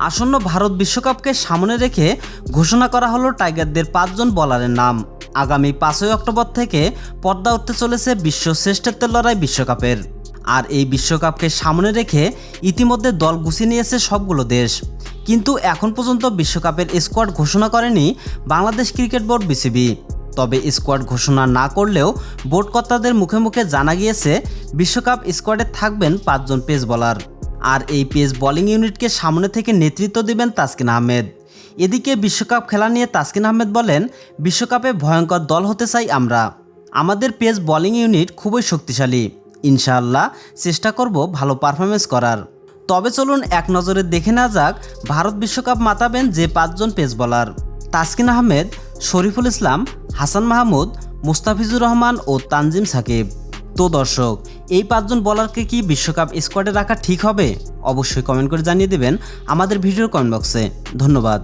আসন্ন ভারত বিশ্বকাপকে সামনে রেখে ঘোষণা করা হলো টাইগারদের পাঁচজন বলারের নাম। আগামী পাঁচই অক্টোবর থেকে পর্দা উঠতে চলেছে বিশ্ব শ্রেষ্ঠত্বের লড়াই বিশ্বকাপের। আর এই বিশ্বকাপকে সামনে রেখে ইতিমধ্যে দল গুছিয়ে নিয়েছে সবগুলো দেশ। কিন্তু এখন পর্যন্ত বিশ্বকাপের স্কোয়াড ঘোষণা করেনি বাংলাদেশ ক্রিকেট বোর্ড বিসিবি। তবে স্কোয়াড ঘোষণা না করলেও বোর্ড কর্তাদের মুখে মুখে জানা গিয়েছে, বিশ্বকাপ স্কোয়াডে থাকবেন পাঁচজন পেস বলার। আর এই পেস বোলিং ইউনিটকে সামনে থেকে নেতৃত্ব দেবেন তাসকিন আহমেদ। এদিকে বিশ্বকাপ খেলা নিয়ে তাসকিন আহমেদ বলেন, বিশ্বকাপে ভয়ঙ্কর দল হতে চাই আমরা। আমাদের পেস বোলিং ইউনিট খুবই শক্তিশালী। ইনশাআল্লাহ চেষ্টা করব ভালো পারফরমেন্স করার। তবে চলুন এক নজরে দেখে না যাক, ভারত বিশ্বকাপ মাতাবেন যে পাঁচজন পেস বলার তাসকিন আহমেদ, শরীফুল ইসলাম, হাসান মাহমুদ, মুস্তাফিজুর রহমান ও তানজিম সাকিব। তো দর্শক, এই পাঁচজন বলারকে কি বিশ্বকাপ স্কোয়াডে রাখা ঠিক হবে? অবশ্যই কমেন্ট করে জানিয়ে দেবেন আমাদের ভিডিওর কমেন্ট বক্সে ধন্যবাদ।